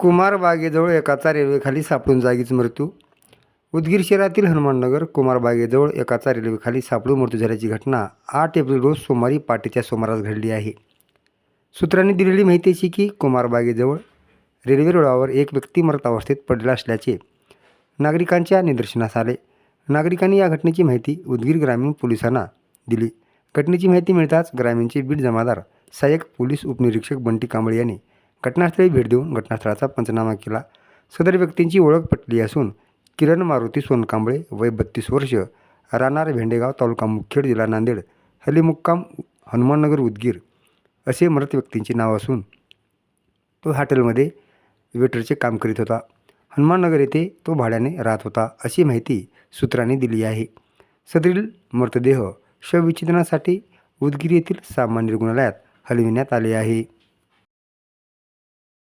कुमार बागेजवळ एकाचा रेल्वेखाली सापडून जागीच मृत्यू. उदगीर शहरातील हनुमाननगर कुमार बागेजवळ एकाचा रेल्वेखाली सापडून मृत्यू झाल्याची घटना आठ एप्रिल रोज सोमवारी पाटीच्या सुमारास घडली आहे. सूत्रांनी दिलेली माहिती अशी की कुमार बागेजवळ रेल्वे रुळावर एक व्यक्ती मृत अवस्थेत पडला असल्याचे नागरिकांच्या निदर्शनास आले. नागरिकांनी या घटनेची माहिती उदगीर ग्रामीण पोलिसांना दिली. घटनेची माहिती मिळताच ग्रामीणचे बीड जमादार सहाय्यक पोलीस उपनिरीक्षक बंटी कांबळे यांनी घटनास्थळी भेट देऊन घटनास्थळाचा पंचनामा केला. सदर व्यक्तींची ओळख पटली असून किरण मारुती सोनकांबळे वय बत्तीस वर्ष राहणार भेंडेगाव तालुका मुखेड जिल्हा नांदेड हल्ली मुक्काम हनुमाननगर उदगीर असे मृत व्यक्तींचे नाव असून तो हॉटेलमध्ये वेटरचे काम करीत होता. हनुमाननगर येथे तो भाड्याने राहत होता अशी माहिती सूत्रांनी दिली आहे. सदरील मृतदेह शवविच्छेदनासाठी उदगीर येथील सामान्य रुग्णालयात हलविण्यात आले आहे.